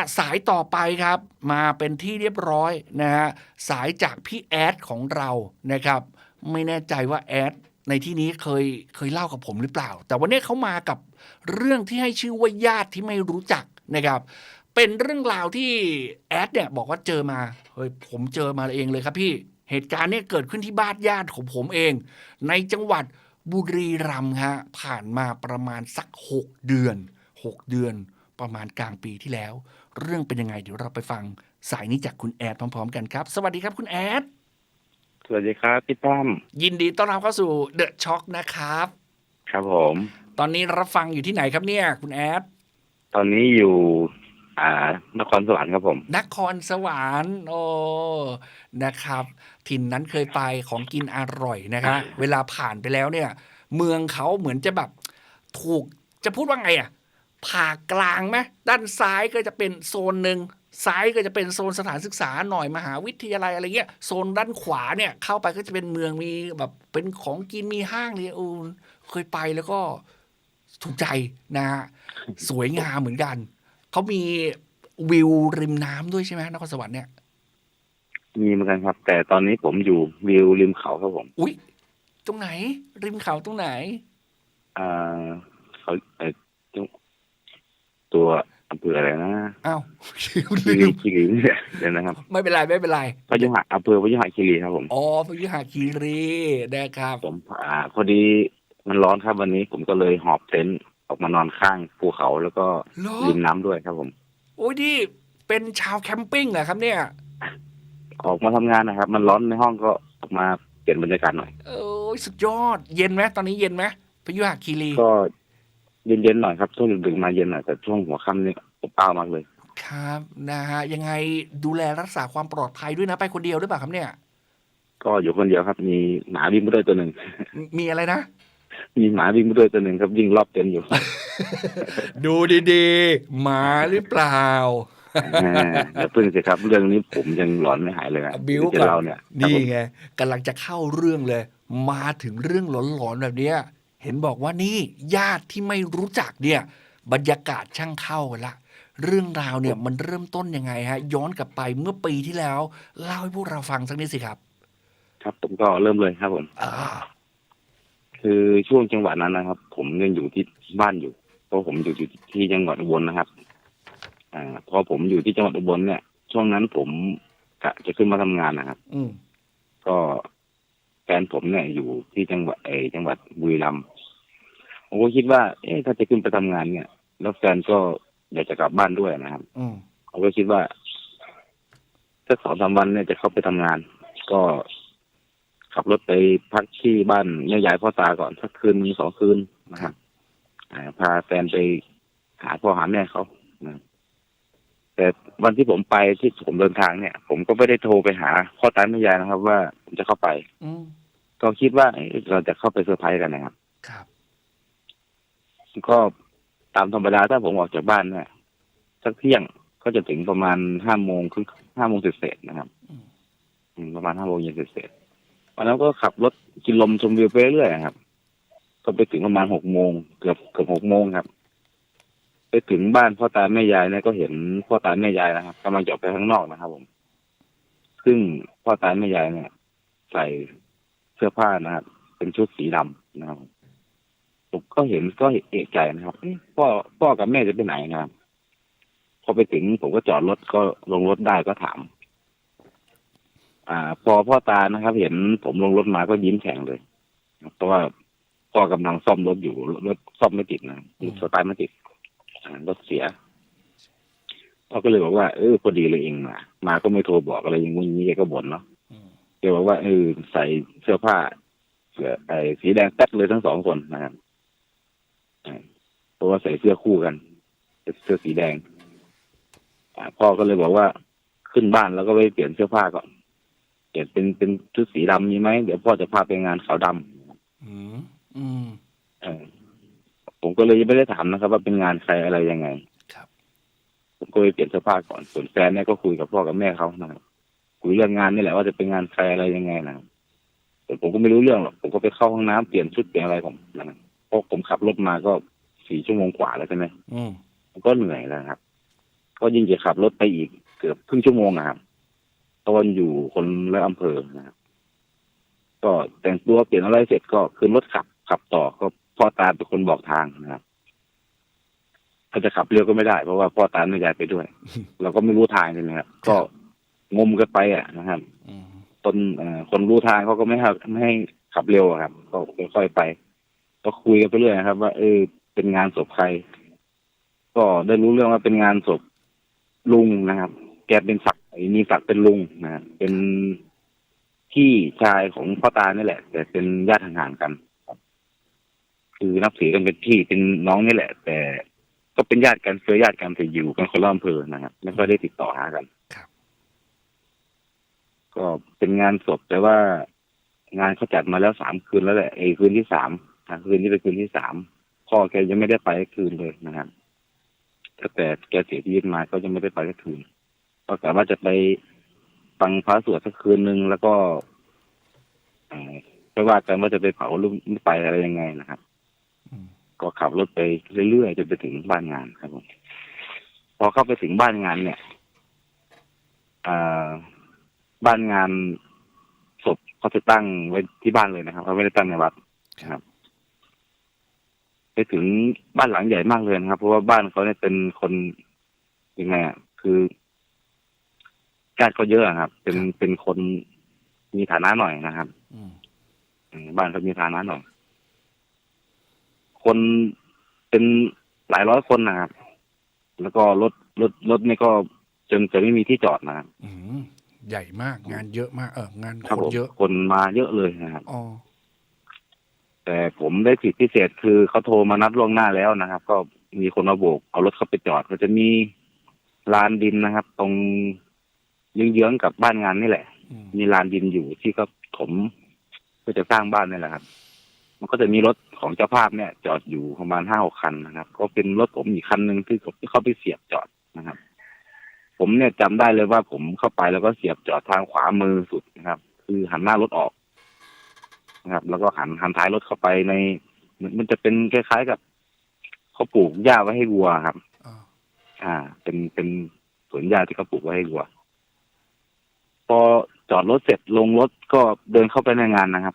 ละสายต่อไปครับ มาเป็นที่เรียบร้อยนะฮะสายจากพี่แอดของเรานะครับ ไม่แน่ใจว่าแอดในที่นี้เคยเคยเล่ากับผมหรือเปล่า แต่วันนี้เขามากับเรื่องที่ให้ชื่อว่าญาติที่ไม่รู้จักนะครับ เป็นเรื่องราวที่แอดเนี่ยบอกว่าเจอมาเฮ้ยผมเจอมาเองเลยครับพี่เหตุการณ์เนี่ยเกิดขึ้นที่บ้านญาติของผมเอง ในจังหวัดบุรีรัมย์ฮะผ่านมาประมาณสัก 6 เดือน 6 เดือนประมาณกลางปีที่แล้ว เรื่องเป็นยังไงเดี๋ยวเราไปฟังสายนี้จากคุณแอดพร้อม ๆ กันครับ สวัสดีครับคุณแอดสวัสดีครับพี่ตั้มยินดีต้อนรับเข้าสู่เดอะช็อคนะครับ ครับผม ตอนนี้รับฟังอยู่ที่ไหนครับเนี่ย คุณแอดตอนนี้อยู่ อ่านครสวรรค์ครับผม นครสวรรค์โอ้นะครับ ถิ่นนั้นเคยไปของกินอร่อยนะคะเวลาผ่านไปแล้วเนี่ย เมืองเขาเหมือนจะแบบถูกจะพูดว่าไงอะ ผ่ากลางไหมด้านซ้ายก็จะเป็นโซนหนึ่งซ้ายก็จะเป็นโซนสถานศึกษาหน่อยมหาวิทยาลัยอะไรเงี้ยโซนด้านขวาเนี่ยเข้าไปก็จะเป็นเมืองมีแบบเป็นของกินมีห้างเลยอูเคยไปแล้วก็ถูกใจนะฮะสวยงามเหมือนกันเขามีวิวริมน้ำด้วยใช่ไหมนครสวรรค์เนี่ยมีเหมือนกันครับ แต่ตอนนี้ผมอยู่วิวริมเขาครับผม อุ้ยตรงไหน ริมเขาตรงไหนอ่าเขาเอ่อจัง ตัวอำเภออะไรนะอ้าวคีลืรีมคีรีเนี่ยเดี๋ยวนะครับไม่เป็นไรไม่เป็นไรพยุหะอำเภอพยุหะคีรีครับผมอ๋อพยุหาคีรีนะครับผมอ่าพอดีมันร้อนครับวันนี้ผมก็เลยหอบเต็นท์ออกมานอนข้างภูเขาแล้วก็เหรอริมน้ำด้วยครับผม โอ้ยนี่เป็นชาวแคมปิ้งเหรอครับเนี่ย ออกมาทำงานนะครับ มันร้อนในห้องก็ออกมาเปลี่ยนบรรยากาศหน่อย โอ้ยสุดยอดเย็นไหมตอนนี้เย็นไหมพยุหาคีรีก็ เย็นๆหน่อยครับช่วงดึกๆมาเย็นหน่อยแต่ช่วงหัวค่ำนี่อบอ้าวมากเลย ครับนะฮะยังไงดูแลรักษาความปลอดภัยด้วยนะไปคนเดียวหรือเปล่าครับเนี่ย ก็อยู่คนเดียวครับ มีหมาวิ่งมาด้วยตัวหนึ่ง มีมีอะไรนะ มีหมาวิ่งมาด้วยตัวหนึ่งครับวิ่งรอบเต็นท์อยู่ ดูดีๆ หมาหรือเปล่า อ่าอย่าพึ่งสิครับ เรื่องนี้ผมยังหลอนไม่หายเลยอะบิ้วที่ก่อนเราเนี่ยครับนี่ผมไงกำลังจะเข้าเรื่องเลย มาถึงเรื่องหลอนๆแบบเนี้ย เห็นบอกว่านี่ญาติที่ไม่รู้จักเนี่ยบรรยากาศช่างเข้ากันละ เรื่องราวเนี่ยมันเริ่มต้นยังไงฮะ ย้อนกลับไปเมื่อปีที่แล้ว เล่าให้พวกเราฟังสักนิดสิครับ ครับผมก็เริ่มเลยครับผมอ่าคือช่วงจังหวะนั้นนะครับ ผมยังอยู่ที่บ้านอยู่เพราะผมอยู่ที่จังหวัดอุบลนะครับ อ่า พอผมอยู่ที่จังหวัดอุบลเนี่ย ช่วงนั้นผมกะจะขึ้นมาทำงานนะครับ อืมก็แฟนผมเนี่ยอยู่ที่จังหวัดเออจังหวัดบุรีรัมย์ผมก็คิดว่า เอ๊ะถ้าจะขึ้นไปทำงานเนี่ย แล้วแฟนก็อยากจะกลับบ้านด้วยนะครับอืมผมก็คิดว่าถ้าสองสามวันเนี่ยจะเข้าไปทำงาน ก็ขับรถไปพักที่บ้านแม่ยายพ่อตาก่อนสักคืนมีสองคืนนะครับอ่าพาแฟนไปหาพ่อหาแม่เขานะแต่วันที่ผมไปที่ผมเดินทางเนี่ย ผมก็ไม่ได้โทรไปหาพ่อตาแม่ยายนะครับ ว่าผมจะเข้าไป อืม ก็คิดว่าเอ๊ะเราจะเข้าไปเซอร์ไพรส์กันนะครับ ครับ ก็ตามธรรมดาถ้าผมออกจากบ้านเนี่ยสักเที่ยงก็จะถึงประมาณห้าโมงครึ่งห้าโมงเศษๆนะครับอืมอืมประมาณห้าโมงเย็นเศษๆวันนั้นก็ขับรถกินลมชมวิวไปเรื่อยๆครับ ก็ไปถึงประมาณหกโมงเกือบเกือบหกโมงครับ ไปถึงบ้านพ่อตาแม่ยายเนี่ยก็เห็นพ่อตาแม่ยายนะครับกำลังจะออกไปข้างนอกนะครับ ผม ซึ่งพ่อตาแม่ยายเนี่ย ใส่เสื้อผ้านะครับเป็นชุดสีดำนะครับผมก็เห็นก็เอกใจนะครับพ่อพ่อกับแม่จะไปไหนนะครับ พอไปถึงผมก็จอดรถก็ลงรถได้ก็ถาม อ่า พอพ่อตานะครับ เห็นผมลงรถมาก็ยิ้มแฉ่งเลยเพราะว่าพ่อกำลังซ่อมรถอยู่รถซ่อมไม่ติดนะสตาร์ทไม่ติดรถเสียพ่อก็เลยบอกว่าเออพอดีเลยเองมามาก็ไม่โทรบอกอะไรอย่างงี้แกก็บ่นเนาะ แกบอกว่าเออใส่เสื้อผ้าเสื้อไอ้สีแดงแป๊ดเลยทั้งสองคนนะครับอ่าเพราะว่าใส่เสื้อคู่กันเสื้อสีแดงอ่าพ่อก็เลยบอกว่าขึ้นบ้านแล้วก็ไปเปลี่ยนเสื้อผ้าก่อนเปลี่ยนเป็นเป็นชุดสีดำมีไหมเดี๋ยวพ่อจะพาไปงานขาวดำอืมอืมเออผมก็เลยยังไม่ได้ถามนะครับ ว่าเป็นงานใครอะไรยังไง ครับ ผมก็ไปเปลี่ยนเสื้อผ้าก่อนส่วนแฟนเนี่ยก็คุยกับพ่อกับแม่เขานะครับ คุยเรื่องงานนี่แหละว่าจะเป็นงานใครอะไรยังไงนะครับแต่ผมก็ไม่รู้เรื่องหรอกผมก็ไปเข้าห้องน้ำเปลี่ยนชุดเปลี่ยนอะไรผมนะครับเพราะผมขับรถมาก็สี่ชั่วโมงกว่าแล้วใช่ไหมอืมผมก็เหนื่อยแล้วครับ ก็ยิ่งจะขับรถไปอีกเกือบครึ่งชั่วโมงนะครับตอนอยู่คนละอำเภอนะครับก็แต่งตัวเปลี่ยนอะไรเสร็จก็ขึ้นรถขับ ขับต่อก็พ่อตาเป็นคนบอกทางนะครับถ้าจะขับเร็วก็ไม่ได้เพราะว่าพ่อตาไม่ยายไปด้วย เราก็ไม่รู้ทางใช่ไหมครับก็ งมกันไปอะนะครับอืมตนเอ่อคนรู้ทางเขาก็ไม่ให้ไม่ให้ขับเร็วอะครับ ก็ค่อยๆไป ก็คุยกันไปเรื่อยนะครับ ว่าเออเป็นงานศพใคร ก็ได้รู้เรื่องว่าเป็นงานศพลุงนะครับ แกเป็นศักดิ์มีศักดิ์เป็นลุงนะครับเป็นพี่ชายของพ่อตานี่แหละ แต่เป็นญาติห่างๆกันครับ คือนับถือกันเป็นพี่เป็นน้องนี่แหละ แต่ก็เป็นญาติกันเคยญาติกันแต่อยู่กันคนละอำเภอนะครับไม่ค่อยได้ติดต่อหากันครับ ก็เป็นงานศพแต่ว่างานเขาจัดมาแล้วสามคืนแล้วแหละไอ้คืนที่สามอะคืนนี้เป็นคืนที่สามพ่อแกยังไม่ได้ไปคืนเลยนะครับตั้งแต่แกเสียชีวิตมาก็ยังไม่ได้ไปคืนก็กะว่าจะไปฟังพระสวดสักคืนหนึ่งแล้วก็เอ่อไปว่ากันว่าจะไปเผาหรือไม่ไปอะไรยังไงนะครับก็ขับรถไปเรื่อยๆจนไปถึงบ้านงานครับผมพอเข้าไปถึงบ้านงานเนี่ยอ่า บ้านงานศพเขาจะตั้งไว้ที่บ้านเลยนะครับเขาไม่ได้ตั้งในวัดนะครับไปถึงบ้านหลังใหญ่มากเลยนะครับ เพราะว่าบ้านเขาเนี่ยเป็นคนยังไงอะคือญาติเขาเยอะอะครับ เป็นเป็นคนมีฐานะหน่อยนะครับอืมอืมบ้านเขามีฐานะหน่อย คนเป็นหลายร้อยคนนะครับ แล้วก็รถรถรถนี่ก็จนจะไม่มีที่จอดนะครับอืม ใหญ่มาก งานเยอะมากเอองานครับคนผมเยอะคนมาเยอะเลยนะครับอ๋อแต่ผมได้สิทธิพิเศษคือเขาโทรมานัดล่วงหน้าแล้วนะครับ ก็มีคนมาโบกเอารถเข้าไปจอดก็จะมีลานดินนะครับ ตรงเยื้องๆกับบ้านงานนี่แหละ อืมมีลานดินอยู่ที่เขาถมเพื่อจะสร้างบ้านนี่แหละครับ มันก็จะมีรถของเจ้าภาพเนี่ย จอดอยู่ประมาณห้าหกคันนะครับ ก็เป็นรถผมอีกคันหนึ่งที่ผมที่เขาไปเสียบจอดนะครับ ผมเนี่ยจำได้เลยว่าผมเข้าไปแล้วก็เสียบจอดทางขวามือสุดนะครับ คือหันหน้ารถออกนะครับ แล้วก็หันหันท้ายรถเข้าไปใน มันมันจะเป็นคล้ายๆกับเขาปลูกหญ้าไว้ให้วัวครับอ๋ออ่า เป็นเป็นสวนหญ้าที่เขาปลูกไว้ให้วัว พอจอดรถเสร็จลงรถก็เดินเข้าไปในงานนะครับ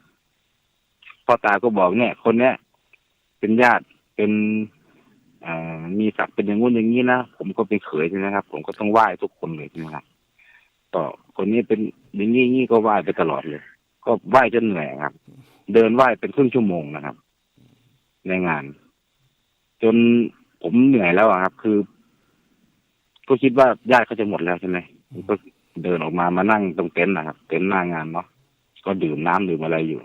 พ่อตาก็บอกเนี่ย คนเนี้ยเป็นญาติเป็นอ่า มีศักดิ์เป็นอย่างงู้นอย่างนี้นะผมก็เป็นเขยใช่ไหมครับ ผมก็ต้องไหว้ทุกคนเลยใช่ไหมครับก็คนนี้เป็นอย่างนี้งนี้ก็ไหว้ไปตลอดเลย ก็ไหว้จนเหนื่อยครับ เดินไหว้เป็นครึ่งชั่วโมงนะครับ ในงาน จนผมเหนื่อยแล้วครับ คือ ก็คิดว่าญาติเขาจะหมดแล้วใช่ไหมก็เดินออกมามานั่งตรงเต็นท์นะครับเต็นท์หน้างานเนาะก็ดื่มน้ำดื่มอะไรอยู่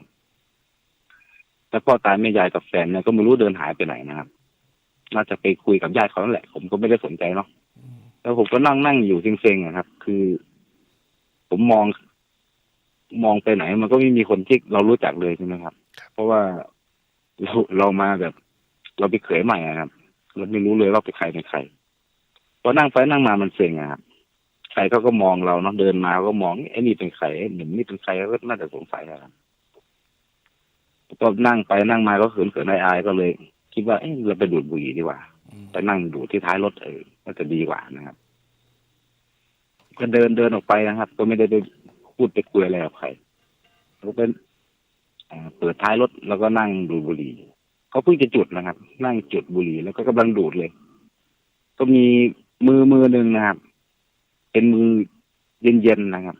แล้วพ่อตายแม่ยายกับแฟนเนี่ยก็ไม่รู้เดินหายไปไหนนะครับ น่าจะไปคุยกับญาติเขานั่นแหละ ผมก็ไม่ได้สนใจเนาะอืมแล้วผมก็นั่งนั่งอยู่เซ็งๆอะครับ คือ ผมมอง มองไปไหน มันก็ไม่มีคนที่เรารู้จักเลยใช่ไหมครับ เพราะว่าเราเรามาแบบ เราไปเขยใหม่อะครับเราไม่รู้เลยว่าเป็นใครเป็นใครพอนั่งไปนั่งมามันเซ็งอะครับใครเขาก็มองเราเนาะเดินมาเขาก็มองไอ้นี่เป็นใครไอ้หนุ่มนี่เป็นใครก็น่าจะสงสัยอะครับก็นั่งไปนั่งมาก็เขินเขินอายๆก็เลย คิดว่าเอ้เราไปดูดบุหรี่ดีกว่าอืมไปนั่งดูที่ท้ายรถเออก็จะดีกว่านะครับก็เดินเดินออกไปนะครับ ก็ไม่ได้ไปพูดไปคุยอะไรกับใครก็เป็นอ่าเปิดท้ายรถแล้วก็นั่งดูดบุหรี่เขาเพิ่งจะจุดนะครับ นั่งจุดบุหรี่แล้วก็กำลังดูดเลย ก็มีมือมือหนึ่งนะครับ เป็นมือเย็นๆนะครับ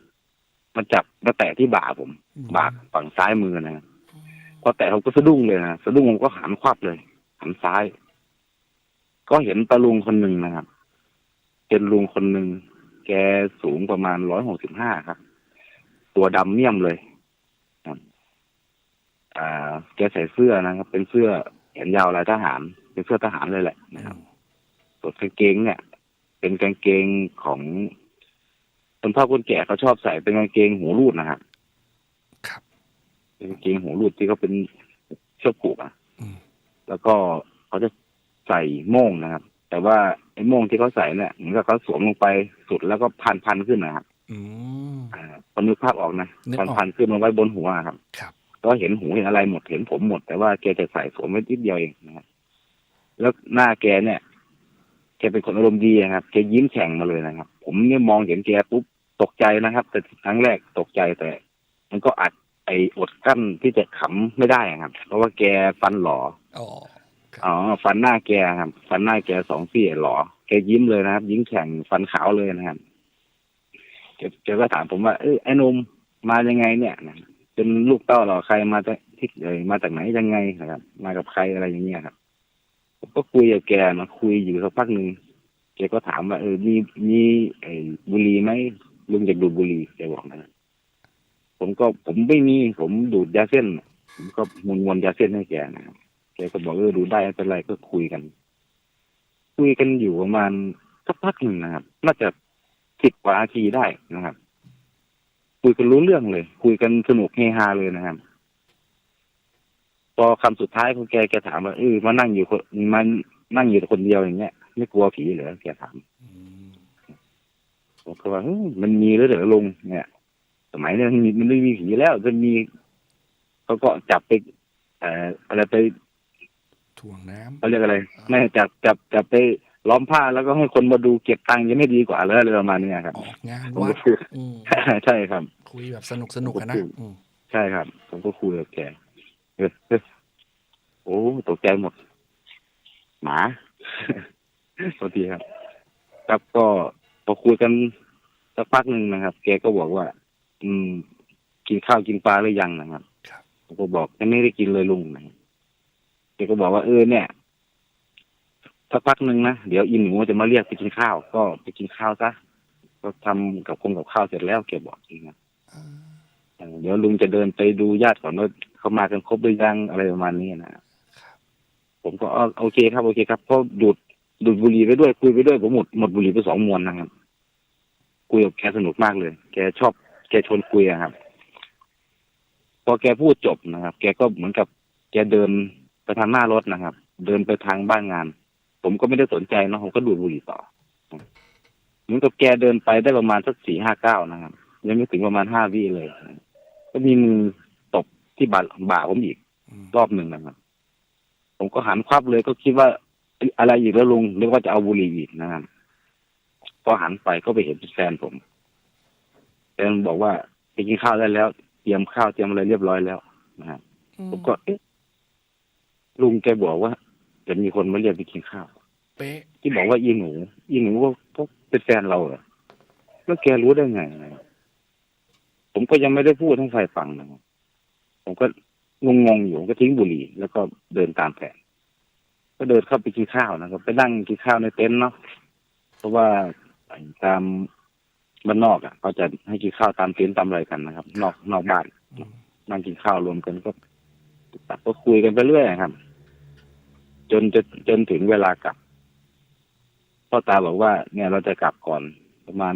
มาจับมาแตะที่บ่าผมบ่าฝั่งซ้ายมือนะครับพอแตะผมก็สะดุ้งเลยนะสะดุ้งผมก็หันควับเลย หันซ้าย ก็เห็นตาลุงคนหนึ่งนะครับ เป็นลุงคนหนึ่งแกสูงประมาณร้อยหกสิบห้าครับ ตัวดำเมี่ยมเลยครับอ่า แกใส่เสื้อนะครับ เป็นเสื้อแขนยาวลายทหาร เป็นเสื้อทหารเลยแหละนะครับส่วนกางเกงเนี่ย เป็นกางเกงของคนเฒ่าคนแก่เขาชอบใส่เป็นกางเกงหูรูดนะครับ ครับ เป็นกางเกงหูรูดที่เขาเป็นเชือกผูกอะอืม แล้วก็เขาจะใส่โม่งนะครับ แต่ว่าไอ้โม่งที่เขาใส่เนี่ยเหมือนกับเขาสวมลงไปสุดแล้วก็พันพันๆขึ้นนะครับอืมอ่าพอนึกภาพออกนะนึกอพัอนกพันๆขึ้นมาไว้บนหัวครับ ครับ ก็เห็นหูเห็นอะไรหมดเห็นผมหมด แต่ว่าแกจะใส่สวมไว้นิดเดียวเองนะครับแล้วหน้าแกเนี่ยแกเป็นคนอารมณ์ดีอะครับแกยิ้มแฉ่งมาเลยนะครับ ผมเนี่ยมองเห็นแกปุ๊บตกใจนะครับ แต่ครั้งแรกตกใจแต่ มันก็อัด ไออดกั้นที่จะขำไม่ได้อะครับ เพราะว่าแกฟันหลออ๋ออ๋อฟันหน้าแกครับ ฟันหน้าแกสองซี่หลอแกยิ้มเลยนะครับ ยิ้มแฉ่งฟันขาวเลยนะครับแกแกก็ถามผมว่าเอ้ยไอ้หนมมายังไงเนี่ยนะเป็นลูกเต้าเหรอใครมาจากที่เอ่ยมาจากไหนยังไงนะครับ มากับใครอะไรอย่างเงี้ยครับผมก็คุยกับแกมาคุยอยู่สักพักหนึ่งแกก็ถามว่าเออมีมีไอ้บุหรี่ไหมลุงอยากดูดบุหรี่แกบอกนะ ผมก็ผมไม่มีผมดูดยาเส้น ผมก็มวนมวนๆยาเส้นให้แกนะครับแกก็บอกเออดูได้ไม่เป็นไรก็คุยกัน คุยกันอยู่ประมาณสักพักหนึ่งนะครับ น่าจะสิบกว่านาทีได้นะครับ คุยกันรู้เรื่องเลย คุยกันสนุกเฮฮาเลยนะครับพอคำสุดท้ายของแกแกถามว่าเออมานั่งอยู่คนมันนั่งอยู่คนเดียวอย่างเงี้ยไม่กลัวผีเหรอแกถามอืมผมก็ว่าเฮ้ยมันมีแล้วเหรอลุงเนี่ย สมัยนี้มันมีมันไม่มีผีแล้วจะมีเขาก็จับไปเอ่ออะไรไปถ่วงน้ำเขาเรียกอะไรไม่จับจับจับไปล้อมผ้าแล้วก็ให้คนมาดูเก็บตังค์ยังไม่ดีกว่าเลยอะไรประมาณเนี้ยครับออกงานผมวัก็ดคุยอืมใช่ครับ คุยแบบสนุกสนุกกันนะอืมใช่ครับ ผมก็คุยกับแกเออเออโอ้ตกใจหมด หมาโทษทีครับ ครับก็พอคุยกันสักพักหนึ่งนะครับ แกก็บอกว่า อืม กินข้าวกินปลาหรือยังนะครับครับผมก็บอกยังไม่ได้กินเลยลุงนะครับแกก็บอกว่าเออเนี่ยสักพักหนึ่งนะเดี๋ยวอินหนูจะมาเรียกไปกินข้าว ก็ไปกินข้าวซะก็ทำกับคงกับข้าวเสร็จแล้วแกบอกอย่างนี้นะอ่าเออเดี๋ยวลุงจะเดินไปดูญาติก่อนว่าเขามากันครบหรือยังอะไรประมาณนี้นะครับผมก็อ๋อโอเคครับโอเคครับเพราะดูดดูดบุหรี่ไปด้วยคุยไปด้วยผมหมดหมดบุหรี่ไปสองมวนนะครับคุยกับแกสนุกมากเลย แกชอบ แกชวนคุยอะครับ พอแกพูดจบนะครับ แกก็เหมือนกับ แกเดินไปทางหน้ารถนะครับ เดินไปทางบ้านงาน ผมก็ไม่ได้สนใจเนอะผมก็ดูดบุหรี่ต่อเหมือนกับแกเดินไปได้ประมาณสักสี่ห้าเก้านะครับ ยังไม่ถึงประมาณห้าวิเลย ก็มีมือตบที่บ่าบ่าผมอีกรอบหนึ่งนะครับ ผมก็หันควับเลยก็คิดว่าเอ้ยอะไรอีกแล้วลุงนึกว่าจะเอาบุหรี่อีกนะครับพอหันไปก็ไปเห็นแฟนผม แฟนบอกว่าไปกินข้าวได้แล้ว เตรียมข้าวเตรียมอะไรเรียบร้อยแล้วนะครับผมก็เอ๊ะลุงแกบอกว่าจะมีคนมาเรียกไปกินข้าวเป๊ะที่บอกว่าอีหนูอีหนูก็ก็เป็นแฟนเราเหรอแล้วแกรู้ได้ไงนะครับผมก็ยังไม่ได้พูดให้ใครฟังนะครับผมก็งงๆอยู่ผมก็ทิ้งบุหรี่ แล้วก็เดินตามแผนก็เดินเข้าไปกินข้าวนะครับ ไปนั่งกินข้าวในเต็นท์เนาะเพราะว่าตาม บ้านนอกอะเขาจะให้กินข้าวตามเต็นท์ตามอะไรกันนะครับ นอกนอกบ้านอืมนั่งกินข้าวรวมกันก็ตัดก็คุยกันไปเรื่อยครับ จนจะจนถึงเวลากลับพ่อตาบอกว่า เนี่ยเราจะกลับก่อนประมาณ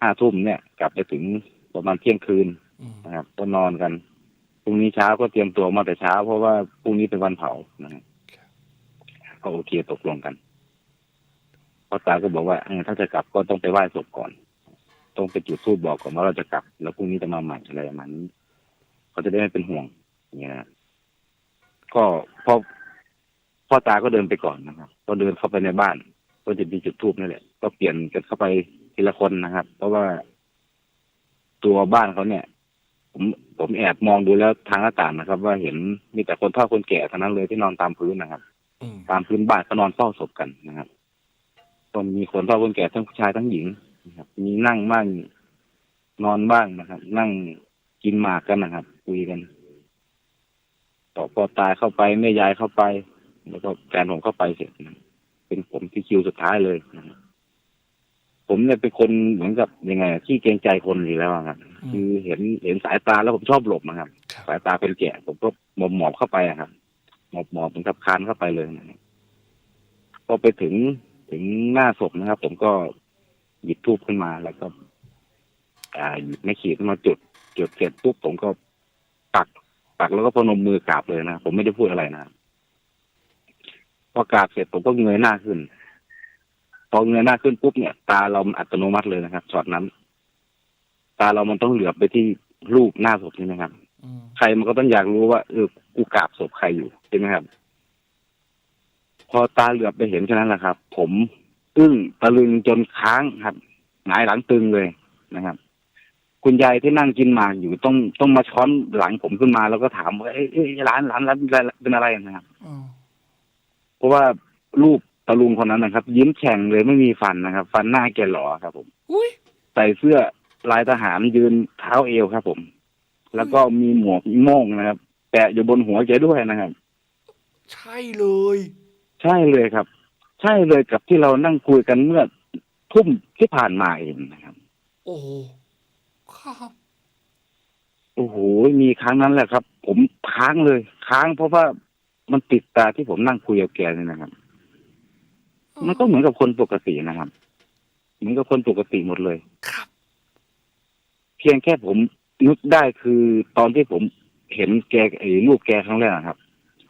ห้าทุ่มเนี่ย กลับไปถึงประมาณเที่ยงคืนอืมนะครับก็นอนกันพรุ่งนี้เช้าก็เตรียมตัวมาแต่เช้า เพราะว่าพรุ่งนี้เป็นวันเผานะครับก็โอเคตกลงกัน พ่อตาก็บอกว่าเออถ้าจะกลับก็ต้องไปไหว้ศพก่อน ต้องไปจุดธูปบอกก่อนว่าเราจะกลับ แล้วพรุ่งนี้จะมาใหม่อะไรประมาณนี้เขาจะได้ไม่เป็นห่วงอย่างเงี้ยนะก็พอพ่อตาก็เดินไปก่อนนะครับก็เดินเข้าไปในบ้าน ก็จะมีจุดธูปนั่นแหละ ก็เปลี่ยนกันเข้าไปทีละคนนะครับ เพราะว่าตัวบ้านเขาเนี่ย ผมผมแอบมองดูแล้วทางหน้าต่างนะครับ ว่าเห็นมีแต่คนเฒ่าคนแก่ทั้งนั้นเลยที่นอนตามพื้นนะครับอืมตามพื้นบ้านก็นอนเฝ้าศพกันนะครับ ก็มีคนเฒ่าคนแก่ทั้งผู้ชายทั้งหญิงนะครับ มีนั่งบ้างนอนบ้างนะครับ นั่งกินหมากกันนะครับคุยกันต่อพอตายเข้าไปแม่ยายเข้าไป แล้วก็แฟนผมเข้าไปเสร็จนะเป็นผมที่คิวสุดท้ายเลยนะครับผมเนี่ยเป็นคนเหมือนกับยังไงอะขี้เกรงใจคนอยู่แล้วอะครับอืคืมอเห็นเห็นสายตาแล้วผมชอบหลบนะครับครับสายตาเป็นแกะผมก็หมอบหมอบเข้าไปอะครับหมอบหมอบถึงกับคานเข้าไปเลยนะครับพอไปถึง ถึงหน้าศพนะครับ ผมก็หยิบทูบขึ้นมาแล้วก็ อ่าหยิบไม่ขีดขึ้นมาจุด จุดเสร็จปุ๊บผมก็ปัก ปักแล้วก็พนมมือกราบเลยนะผมไม่ได้พูดอะไรนะครับพอกราบเสร็จผมก็เงยหน้าขึ้น พอเงยหน้าขึ้นปุ๊บเนี่ย ตาเรามันอัตโนมัติเลยนะครับช็อตนั้น ตาเรามันต้องเหลือบไปที่รูปหน้าศพใช่ไหมครับอืมใครมันก็ต้องอยากรู้ว่าเออกูกราบศพใครอยู่ใช่ไหมครับ พอตาเหลือบไปเห็นแค่นั้นแหละครับ ผมอึ้งตะลึงจนค้างครับหงายหลังตึงเลยนะครับ คุณยายที่นั่งกินหมากอยู่ต้องต้องมาช้อนหลังผมขึ้นมาแล้วก็ถามว่าเอ้ยเอ้ยร้านร้านร้านเป็นอะไรนะครับอ๋อเพราะว่ารูปตะลุงคนนั้นนะครับ ยิ้มแฉ่งเลยไม่มีฟันนะครับ ฟันหน้าแกหล่อครับ ผมอุ้ยใส่เสื้อลายทหารยืนเท้าเอวครับ ผม แล้วก็มีหมวกโม่งนะครับ แปะอยู่บนหัวแกด้วยนะครับ ใช่เลย ใช่เลยครับ ใช่เลยกับที่เรานั่งคุยกันเมื่อทุ่มที่ผ่านมาเองนะครับ โอ้โหครับโอ้โหมีครั้งนั้นแหละครับ ผมค้างเลย ค้างเพราะว่ามันติดตาที่ผมนั่งคุยกับแกเนี่ยนะครับ มันก็เหมือนกับคนปกตินะครับเหมือนกับคนปกติหมดเลยครับ เพียงแค่ผมนึกได้คือตอนที่ผมเห็นแกไอ้รูปแกครั้งแรกนะครับ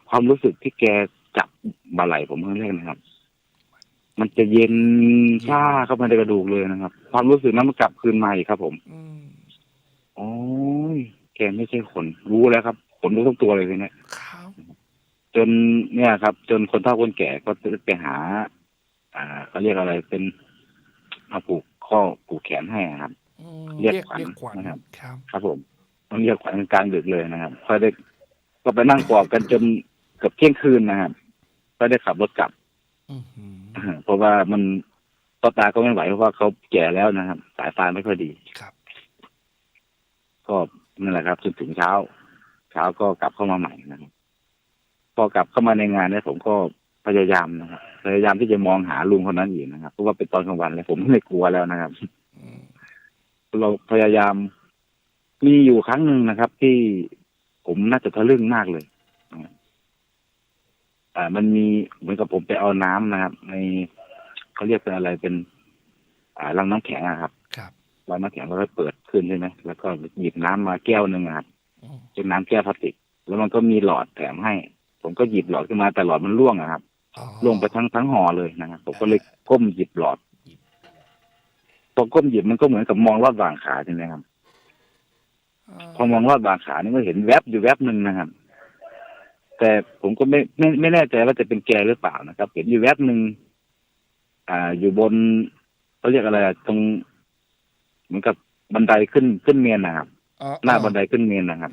ความรู้สึกที่แก จับบ่าไหล่ผมครั้งแรกนะครับ มันจะเย็นชาเข้ามาในกระดูกเลยนะครับ ความรู้สึกนั้นมันกลับคืนมาอีกครับ ผมอืมโอ้ยแกไม่ใช่คนรู้แล้วครับขนรู้ทุกตัวเลยทีเนี้ยครับจนเนี่ยครับ จนคนเฒ่าคนแก่ก็ไปหา อ่าเขาเรียกอะไรเป็นมาผูกข้อผูกแขนให้ครับ อืมเรีเรียยกกเรียกขขวัวัญญนะครับ ครับ ครับผมมันเรียกขวัญกลางดึกเลยนะครับค่อยได้ก็ไปนั่งกอดกันจน เกือบเที่ยงคืนนะครับก็ได้ขับรถกลับอือหือเพราะว่ามันต่อตาก็ไม่ไหวเพราะว่าเขาแก่แล้วนะครับ สายตาไม่ค่อยดีครับก็นั่นแหละครับจนถึงเช้า เช้าก็กลับเข้ามาใหม่นะครับพอกลับเข้ามาในงานเนี่ยผมก็พยายามนะครับพยายามที่จะมองหาลุงคนนั้นอยู่นะครับเพราะว่าเป็นตอนกลางวันเลยผมไม่ได้กลัวแล้วนะครับอืมเราพยายามมีอยู่ครั้งหนึ่งนะครับ ที่ผมน่าจะทะลึ่งมากเลยนะครับ อ่ามันมีเหมือนกับผมไปเอาน้ำนะครับ ในเขาเรียกเป็นอะไรเป็น อ่าลังน้ำแข็งอะครับ ครับลังน้ำแข็งเราก็เปิดขึ้นใช่ไหมแล้วก็หยิบน้ำมาแก้วหนึ่งอะครับอืมเป็นน้ำแก้วพลาสติก แล้วมันก็มีหลอดแถมให้ ผมก็หยิบหลอดขึ้นมาแต่หลอดมันร่วงอะครับอ๋อร่วงไปทั้งทั้งห่อเลยนะครับผมก็เลยก้มหยิบหลอดพอก้มหยิบมันก็เหมือนกับมองลอดวางขาใช่ไหมครับพอมองลอดบางขานี่ก็เห็นแวบอยู่แวบหนึ่งนะครับ แต่ผมก็ไม่ไม่ไม่แน่ใจว่าจะเป็นแกหรือเปล่านะครับ เห็นอยู่แวบหนึ่งอ่า อยู่บนเขาเรียกอะไรอะตรงเหมือนกับบันไดขึ้นขึ้นเมนนะครับอ๋อหน้าบันไดขึ้นเมนนะครับ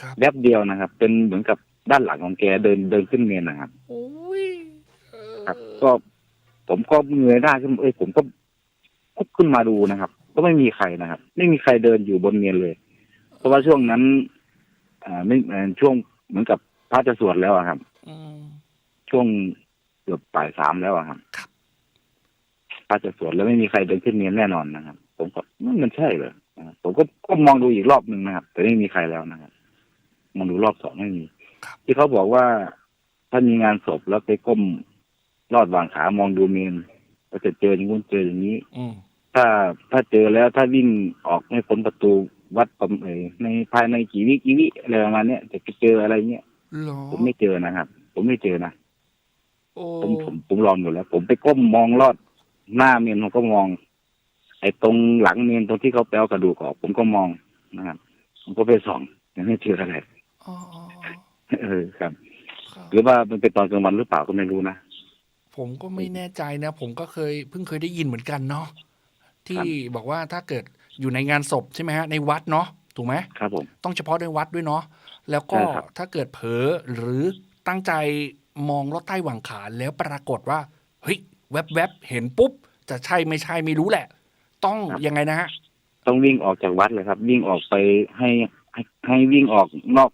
ครับแวบเดียวนะครับ เป็นเหมือนกับด้านหลังของแกเดินเดินขึ้นเมนนะครับ โอ้ยเออครับ ก็ผมก็เงยหน้าขึ้นเอ้ยผมก็พุบขึ้นมาดูนะครับ ก็ไม่มีใครนะครับ ไม่มีใครเดินอยู่บนเมนเลย เพราะว่าช่วงนั้น อ่าไม่เอ่อช่วงเหมือนกับ พระจะสวดแล้วอะครับอืมช่วงเกือบบ่ายสามแล้วอะครับครับพระจะสวดแล้วไม่มีใครเดินขึ้นเมนแน่นอนนะครับ ผมก็มันมันใช่เหรอนะครับผมก็ก็มองดูอีกรอบหนึ่งนะครับ แต่ไม่มีใครแล้วนะครับมองดูรอบสองไม่มีที่เขาบอกว่าถ้ามีงานศพแล้วไปก้มลอดวางขามองดูเมนก็จะเจออย่างงู้นเจออย่างนี้อืมถ้าถ้าเจอแล้วถ้าวิ่งออกไม่พ้นประตูวัดประเอ่ยในภายในกี่วิกี่วิอะไรประมาณเนี้ยจะไปเจออะไรเงี้ยเหรอผมไม่เจอนะครับ ผมไม่เจอนะโอ้ผมผมผมลองอยู่แล้ว ผมไปก้มมองลอดหน้าเมนผมก็มอง ไอ้ตรงหลังเมนตรงที่เขาแปลกระดูกออกผมก็มองนะครับผมก็ไปส่องยังไม่เจออะไรอ๋ออ๋ออ๋อเออครับ ครับหรือว่ามันเป็นตอนกลางวันหรือเปล่าก็ไม่รู้นะ ผมก็ไม่แน่ใจนะ ผมก็เคยเพิ่งเคยได้ยินเหมือนกันเนาะที่บอกว่าถ้าเกิดอยู่ในงานศพใช่ไหมฮะในวัดเนาะถูกไหมครับผม ต้องเฉพาะในวัดด้วยเนาะ แล้วก็ใช่ครับถ้าเกิดเผลอหรือตั้งใจมองลอดใต้หว่างขาแล้วปรากฏว่า เฮ้ย แวบๆเห็นปุ๊บ จะใช่ไม่ใช่ไม่รู้แหละ ต้องยังไงนะฮะ ต้องวิ่งออกจากวัดเลยครับ วิ่งออกไปให้ให้ให้วิ่งออกนอก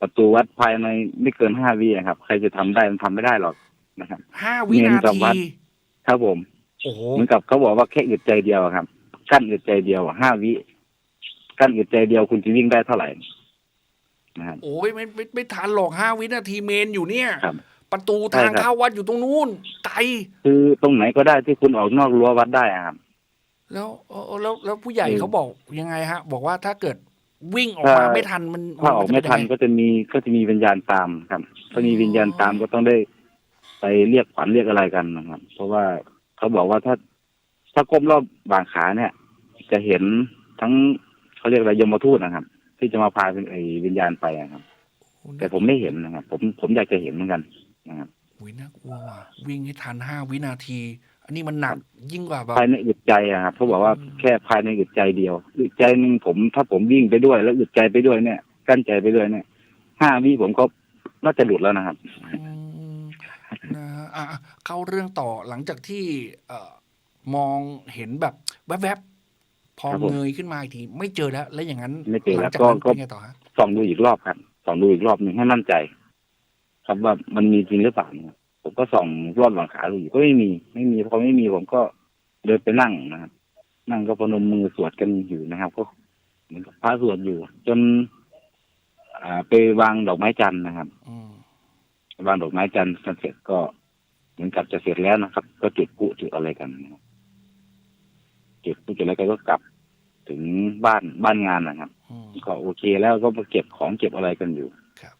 ประตูวัดภายในไม่เกินห้าวิอะครับ ใครจะทำได้มันทำไม่ได้หรอกนะครับห้าวิเนียนนากับวัดทีครับผมโอ้โหเหมือนกับเขาบอกว่าแค่อึดใจเดียวอะครับ กั้นอึดใจเดียวอะห้าวิกั้นอึดใจเดียวคุณจะวิ่งได้เท่าไหร่ นะครับโอ้ยไม่ไม่ไม่ทันหรอกห้าวินาทีเมนอยู่เนี่ย ครับ ประตูใช่ทางครับ เข้าวัดอยู่ตรงนู้นไกลคือตรงไหนก็ได้ที่คุณออกนอกรั้ววัดได้อะครับ แล้วเออแล้วแล้วผู้ใหญ่อืมเขาบอกยังไงฮะ บอกว่าถ้าเกิดวิ่งออกมาถ้า ไม่ทันมันถ้าออกไม่ทันจะเป็ยังงก็จะมีก็จะมีวิญญาณตามครับ ถ้ามีวิญญาณตามก็ต้องได้ ไปเรียกขวัญเรียกอะไรกันนะครับ เพราะว่าเขาบอกว่าถ้าถ้าก้มรอบบางขาเนี่ย จะเห็นทั้งเขาเรียกอะไรยมทูตนะครับ ที่จะมาพาเป็นไอ้วิญญาณไปอะครับโอ้แต่ผมไม่เห็นนะครับผมผมอยากจะเห็นเหมือนกันนะครับโหยน่ากลัวว่ะวิ่งให้ทันห้าวินาที อันนี้มันหนักยิ่งกว่าแบบภายในอึดใจอะครับเขาบอกว่าอืมแค่ภายในอึดใจเดียวอึดใจหนึ่งผมถ้าผมวิ่งไปด้วย แล้วอึดใจไปด้วยเนี่ย กั้นใจไปด้วยเนี่ยห้าวิผมก็น่าจะหลุดแล้วนะครับอืมนะฮะอะเข้าเรื่องต่อหลังจากที่เอ่อมองเห็นแบบแวบๆ พอครับผมเงยขึ้นมาอีกทีไม่เจอแล้ว แล้วอย่างนั้นไม่เจอหแล้ลัวจากก็นั้นก็เป็นไงต่อฮะส่องดูอีกรอบครับส่องดูอีกรอบหนึ่งให้มั่นใจ ครับว่ามันมีจริงหรือเปล่าเนี่ยผมก็ส่องรอบหลังขาดูอยู่ก็ไม่มี ไม่มีพอไม่มีผมก็เดินไปนั่งนะครับนั่งก็พนมมือสวดกันอยู่นะครับ ก็เหมือนกับพระสวดอยู่ จน อ่า ไปวางดอกไม้จันทร์นะครับอืมวางดอกไม้จันทร์กันเสร็จก็เหมือนกับจะเสร็จแล้วนะครับ ก็จุดพลุจุดอะไรกันนะครับ จุดพลุจุดอะไรกันก็กลับถึงบ้านบ้านงานนะครับอืมก็โอเคแล้วก็มาเก็บของเก็บอะไรกันอยู่ครับ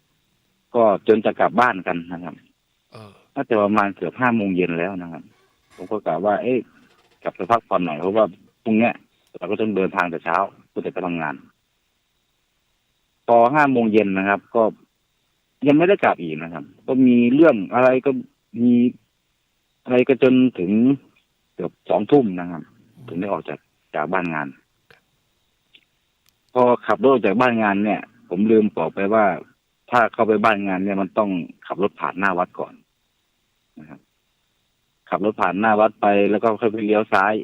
ก็จนจะกลับบ้านกันนะครับเออน่าจะประมาณเกือบห้าโมงเย็นแล้วนะครับผมก็กล่าวว่า เอ๊ะกลับไปพักผ่อนหน่อยเพราะว่าพรุ่งเนี้ยเราก็ต้องเดินทางแต่เช้าเพื่อจะไปทำงาน พอห้าโมงเย็นนะครับ ก็ยังไม่ได้กลับอีกนะครับ ก็มีเรื่องอะไรก็มีอะไรก็จนถึงเกือบสองทุ่มนะครับ ถึงได้ออกจากจากบ้านงาน พอขับรถออกจากบ้านงานเนี่ย ผมลืมบอกไปว่า ถ้าเข้าไปบ้านงานเนี่ยมันต้องขับรถผ่านหน้าวัดก่อนนะครับขับรถผ่านหน้าวัดไปแล้วก็ค่อยไปเลี้ยวซ้าย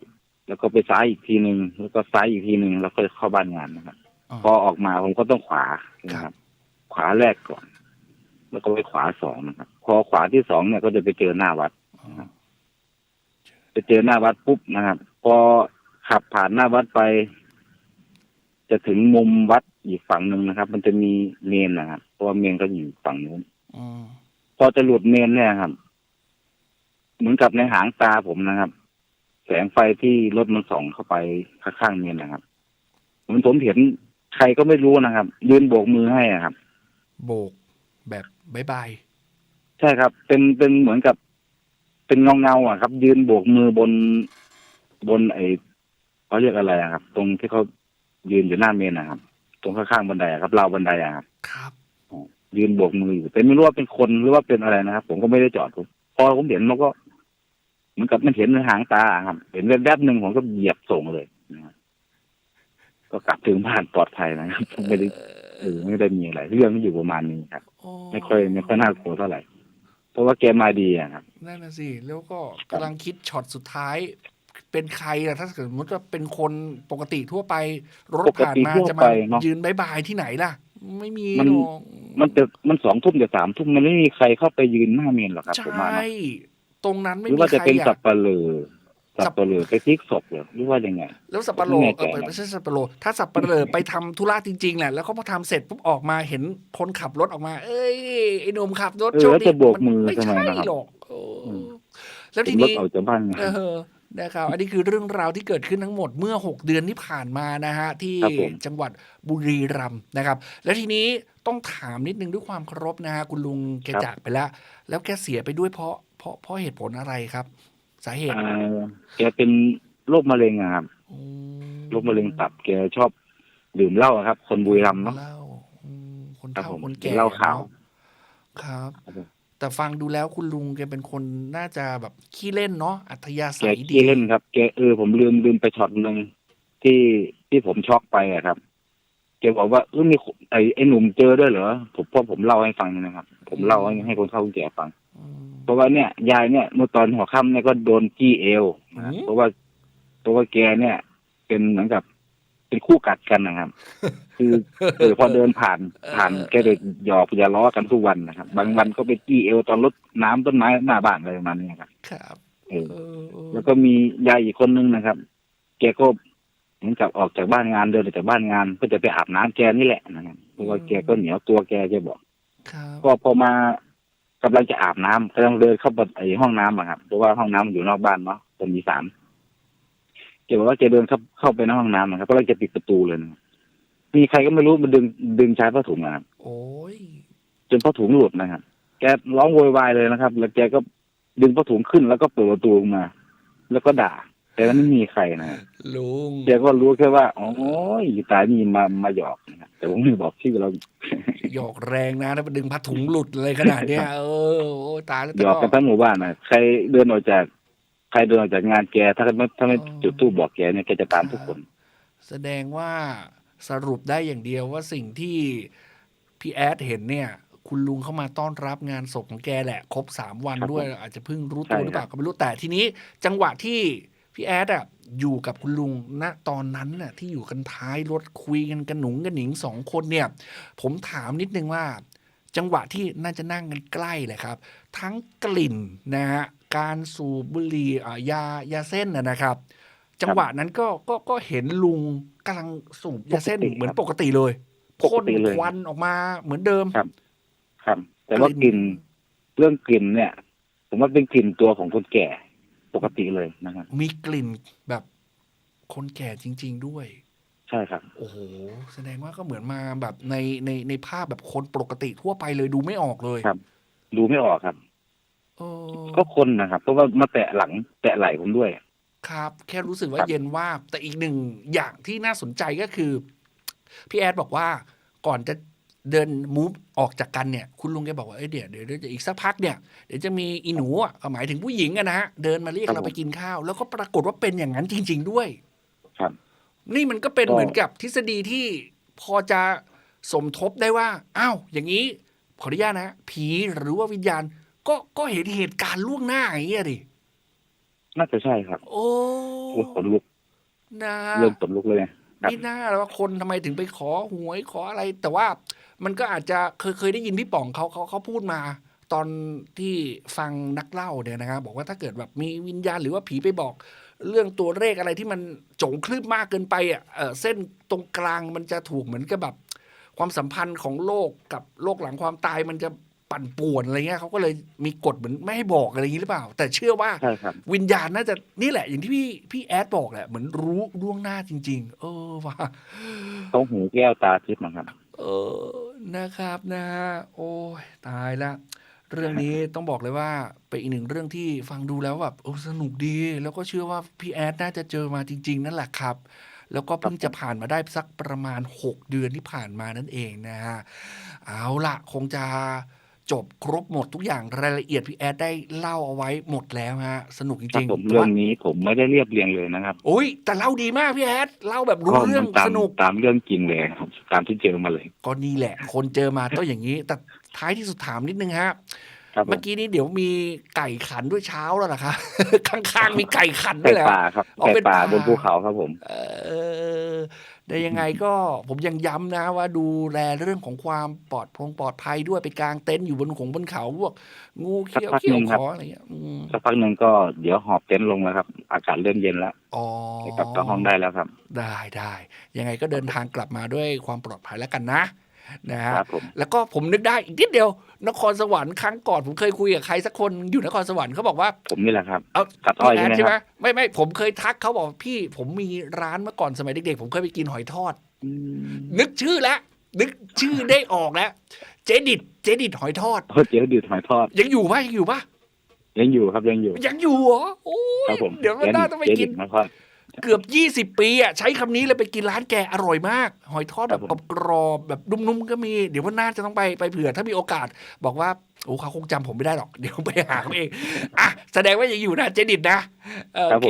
แล้วก็ไปซ้ายอีกทีหนึ่งแล้วก็ซ้ายอีกทีหนึ่งแล้วค่อยเข้าบ้านงานนะครับอ๋อพอออกมาผมก็ต้องขวานะครับ ขวาแรกก่อน แล้วก็ไปขวาสองนะครับ พอขวาที่สองเนี่ยก็จะไปเจอหน้าวัดอ๋อ ไปเจอหน้าวัดปุ๊บนะครับ พอขับผ่านหน้าวัดไป จะถึงมุมวัดอีกฝั่งหนึ่งนะครับ มันจะมีเมนนะครับเพราะว่าเมนก็อยู่ฝั่งนู้นอืมพอจะหลุดเมนเนี่ยครับ เหมือนกับในหางตาผมนะครับ แสงไฟที่รถมันส่องเข้าไปข้างๆเมนนะครับเหมือนผมเห็นใครก็ไม่รู้นะครับ ยืนโบกมือให้อะครับ โบกแบบบายบายใช่ครับ เป็นเป็นเหมือนกับ เป็นเงาเงาๆอะครับ ยืนโบกมือบนบนไอเขาเรียกอะไรอะครับ ตรงที่เขายืนอยู่หน้าเมนนะครับ ตรงข้างๆบันไดอะครับราวบันไดอะครับ ครับ ยืนโบกมืออยู่แต่ไม่รู้ว่าเป็นคนหรือว่าเป็นอะไรนะครับ ผมก็ไม่ได้จอดผมพอผมเห็นมันก็เหมือนกับมันเห็นในหางตาครับ เห็นแวบๆหนึ่งผมก็เหยียบส่งเลยนะครับก็กลับถึงบ้านปลอดภัยนะครับไม่ได้เออไม่ได้มีอะไร เรื่องมันอยู่ประมาณนี้ครับโอ้ไม่ค่อยไม่ค่อยน่ากลัวเท่าไหร่ เพราะว่าแกมาดีอะครับ นั่นน่ะสิแล้วก็กำลังคิดช็อตสุดท้าย เป็นใครล่ะถ้าสมมติว่าเป็นคนปกติทั่วไป รถผ่านมาปกติทั่วจะมาไปเนอะยืนบายบายที่ไหนล่ะ ไม่มีมัน หรอกมันจะมันสองทุ่มจะสามทุ่มมันไม่มีใครเข้าไปยืนหน้าเมนหรอกครับ ใชผมว่า่เนอะตรงนั้นหไม่รือมีว่าจะใครเป็นอะสับปะเลอ สับปะเลอไปพลิกศพเหรอหรือว่ายังไง แล้วสับปะโลไม่แน่เอใจอนะไม่ใช่สับปะโลถ้าสับปะเลอไปทำธุระจริงๆแหละแล้วเขาพอทำเสร็จปุ๊บออกมาเห็นคนขับรถออกมา เอ้ยไอ้หนุ่มขับรถเออโชคแล้วดีจะโบกมือไม่ทำไมใช่นะครับหรอกเอออมแล้วผทีมรถนี้ออกจากบ้านไงเออนะครับอันนี้คือเรื่องราวที่เกิดขึ้นทั้งหมดเมื่อ 6 เดือนที่ผ่านมานะฮะที่ครับผมจังหวัดบุรีรัมย์นะครับ แล้วทีนี้ต้องถามนิดนึงด้วยความเคารพนะฮะคุณลุงแกจากไปแล้ว แล้วแกเสียไปด้วยเพราะเพราะเพราะเหตุผลอะไรครับ สาเหตุอ่าแกเป็นโรคมะเร็งอะครับอืมโรคมะเร็งตับแกชอบดื่มเหล้าอะครับ คนบุรีรัมย์เนาะเหล้าอืมคนครับเฒ่าผมคนแก่เหล้าขาวเนอะครับครับผมแต่ฟังดูแล้วคุณลุงแกเป็นคนน่าจะแบบขี้เล่นเนาะอัธยาแกศัยดีขี้เล่นครับ แกเออผมลืมลืมไปช็อตหนึ่งที่ที่ผมช็อกไปอะครับ แกบอกว่าเออมีคนไอ้ไอ้หนุ่มเจอด้วยเหรอผมพ่อผมเล่าให้ฟังนะครับ ผมเล่าให้ให้คนเข้าคนแก่ฟังอืมเพราะว่าเนี่ยยายเนี่ยเมื่อตอนหัวค่ำเนี่ยก็โดนจี้เอวนะครับอืมเพราะว่าเพราะว่าแกเนี่ย เป็นเหมือนกับเป็นคู่กัดกันนะครับ คือเออพอเดินผ่านผ่านแกเลยหยอกอย่าล้อกันทุกวันนะครับ บางวันก็ไปจี้เอวตอนรดน้ำต้นไม้หน้าบ้านอะไรประมาณนี้ครับครับเออเออเออแล้วก็มียายอีกคนนึงนะครับ แกก็ เหมือนกับออกจากบ้านงานเดินออกจากบ้านงานก็จะไปอาบน้ำแกนี่แหละนะครับเพราะว่าแกก็เหนียวตัวแกแกบอกครับก็พอมากำลังจะอาบน้ำกำลังเดินเข้าไปไอห้องน้ำอะครับเพราะว่าห้องน้ำมันอยู่นอกบ้านเนาะตรงมีสามแกบอกว่าแกเดินเข้าเข้าไปในห้องน้ำนะครับก็เลยจะปิดประตูเลยนะมีใครก็ไม่รู้มาดึงดึงชายผ้าถุงนะครับโอ้ยจนผ้าถุงหลุดนะครับแกร้องโวยวายเลยนะครับ แล้วแกก็ดึงผ้าถุงขึ้นแล้วก็เปิดประตูออกมา แล้วก็ด่า แต่ว่าไม่มีใครนะครับลุงแกก็รู้แค่ว่าอ๋อตายนี่มามาหยอกนะครับแต่ผมไม่บอกชื่อเรา หยอกแรงนะถ้าไปดึงผ้าถุงหลุดอะไรขนาดเนี้ย เออโอ้ตายแล้วหแต่ยอกกันก็ทั้งหมู่บ้านนะใครเดินออกจาก ใครเดินออกจากงานแก ถ้าไม่ถ้าไม่อ๋อจุดธูปบอกแกเนี่ยแกจะตามทุกคน แสดงว่าสรุปได้อย่างเดียวว่าสิ่งที่พี่แอดเห็นเนี่ย คุณลุงเข้ามาต้อนรับงานศพของแกแหละ ครบสามวันครับด้วยผมอาจจะเพิ่งรู้ตัวใช่หรือเปล่าครับก็ไม่รู้แต่ทีนี้ จังหวะที่ พี่แอดอะอยู่กับคุณลุงณตอนนั้นน่ะที่อยู่กันท้ายรถคุยกันกันหนุงกันหนิงสองคนเนี่ย ผมถามนิดนึงว่า จังหวะที่น่าจะนั่งกันใกล้เลยครับ ทั้งกลิ่นนะฮะการสูบบุหรี่อ่ายายาเส้นนะนะครับ จังหวะนั้นก็ก็ก็เห็นลุงกำลังสูบยาเส้นปกติเหมือนครับปกติเลยปกติเลยพ่นควันออกมาเหมือนเดิมครับ ครับ แต่ว่ากลิ่นเรื่องกลิ่นเนี่ย ผมว่าเป็นกลิ่นตัวของคนแก่ ปกติเลยนะครับมีกลิ่นแบบคนแก่จริง ๆด้วย ใช่ครับ โอ้โหแสดงว่าก็เหมือนมาแบบในในในภาพแบบคนปกติทั่วไปเลยดูไม่ออกเลยครับ ดูไม่ออกครับเออก็คนนะครับเพราะว่ามาแตะหลังแตะไหล่ผมด้วย ครับ แค่รู้สึกว่าครับเย็นว่าบแต่อีกหนึ่งอย่างที่น่าสนใจก็คือ พี่แอดบอกว่าก่อนจะ เดินมูฟออกจากกันเนี่ยคุณลุงแกบอกว่าเอ้ยเดี๋ยวเดี๋ยวเดี๋ยวจะอีกสักพักเนี่ยเดี๋ยวจะมีอีหนูอะก็หมายถึงผู้หญิงอะนะฮะเดินมาเรียกครับเราไปผมกินข้าว แล้วก็ปรากฏว่าเป็นอย่างนั้นจริง ๆ ด้วย ครับ นี่มันก็เป็นก็เหมือนกับทฤษฎีที่พอจะสมทบได้ว่าอ้าวอย่างนี้ขออนุญาตนะผีหรือว่าวิญญาณ ก็ก็เห็นเหตุการณ์ล่วงหน้าอย่างนี้ยดิน่าจะใช่ครับ โอ้โอ้ยขนลุกนะเริ่มขนลุกเลยครับนี่น่าแล้วว่าคนทำไมถึงไปขอหวยขออะไร แต่ว่า มันก็อาจจะเคยเคยได้ยินพี่ป๋องเขาเขาเขาพูดมา ตอนที่ฟังนักเล่าเนี่ยนะครับบอกว่าถ้าเกิดแบบมีวิญญาณหรือว่าผีไปบอก เรื่องตัวเลขอะไรที่มันโจงคลืบมากเกินไปอะเออเส้นตรงกลางมันจะถูกเหมือนกับแบบความสัมพันธ์ของโลกกับโลกหลังความตายมันจะปั่นป่วนอะไรเงี้ยเขาก็เลยมีกฎเหมือนไม่ให้บอกอะไรอย่างนี้หรือเปล่า แต่เชื่อว่าใช่ครับวิญญาณน่าจะนี่แหละ อย่างที่พี่พี่แอดบอกแหละเหมือนรู้ล่วงหน้าจริง ๆ เออว่าเขาหูแก้วตาทิพย์นะครับเออนะครับนะฮะโอ้ยตายละ เรื่องนี้ต้องบอกเลยว่าเป็นอีกหนึ่งเรื่องที่ฟังดูแล้วแบบโอ้สนุกดี แล้วก็เชื่อว่าพี่แอดน่าจะเจอมาจริง ๆ นั่นแหละครับ แล้วก็เพิ่งจะผ่านมาได้สักประมาณ 6 เดือนที่ผ่านมานั่นเองนะฮะเอาละคงจะ จบครบหมดทุกอย่างรายละเอียดพี่แอดได้เล่าเอาไว้หมดแล้วฮะ สนุกจครับริงผมๆแต่เรื่อว่างนี้ผมไม่ได้เรียบเรียงเลยนะครับโอ้ยแต่เล่าดีมากพี่แอดเล่าแบบรู้ก็เรื่องมันตามสนุก ตามเรื่องจริงเลยครับตามที่เจอมาเลยก็นี่แหละ คนเจอมาต้องอย่างนี้ แต่ท้ายที่สุดถามนิดนึงฮะ ครับผเมื่อมกี้นี้เดี๋ยวมีไก่ขันด้วยเช้าแล้วเหรอคะข้างๆมีไก่ขันด้ไก่วยแล้ว ป่าครับอ๋อไก่เป็นป่าป่า บนภูเขาครับผม เออ แต่ยังไงก็ผมยังย้ำนะว่าดูแลเรื่องของความปลอดพงปลอดภัยด้วยไปกลางเต็นท์อยู่บนของบนเขาพวกงูเขียวสักพักเขียวหนึ่งขครับออะไรเงี้ยอืมสักพักหนึ่งก็เดี๋ยวหอบเต็นท์ลงแล้วครับ อากาศเริ่มเย็นแล้วอ๋อไปกลับเข้าห้องได้แล้วครับ ได้ได้ยังไงก็เดินทางกลับมาด้วยความปลอดภัยแล้วกันนะ นะฮะครับผม แล้วก็ผมนึกได้อีกนิดเดียว นครสวรรค์ครั้งก่อนผมเคยคุยกับใครสักคนอยู่นครสวรรค์เขาบอกว่า ผมนี่แหละครับ เอาตัดอ้อยพี่แอใช่ดไหมใช่คไหมรับไม่ไม่ผมเคยทักเขาบอกพี่ผมมีร้านเมื่อก่อนสมัยเด็กๆผมเคยไปกินหอยทอด อืมนึกชื่อแล้วนึกชื่อได้ออกแล้ว เจดิดเจดิดหอยทอด โอ้เดี๋ยวดืดหอยทอดยังอยู่ปะยังอยู่ปะยังอยู่ครับยังอยู่ยังอยู่เหรอโอ้ครัยบผมเดี๋ยวมันน่าต้องไปกิน เจ๊ดิบหอยทอด เกือบยี่สิบปีอะใช้คำนี้เลยไปกินร้านแกอร่อยมาก หอยทอดคแบรับบผมกรอบๆแบบนุ่มๆก็มี เดี๋ยววันหน้าจะต้องไปไปเผื่อถ้ามีโอกาส บอกว่าโอ้เขาคงจำผมไม่ได้หรอก เดี๋ยวไปหาเขาเองอะแสดงว่ายังอยู่นะเจดิดนะโอเค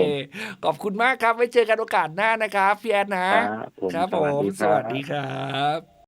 ขอบคุณมากครับไว้เจอกันโอกาสหน้านะครับพี่แอนนะครับผมครับผมสสวัวัสสดีดีครับครับ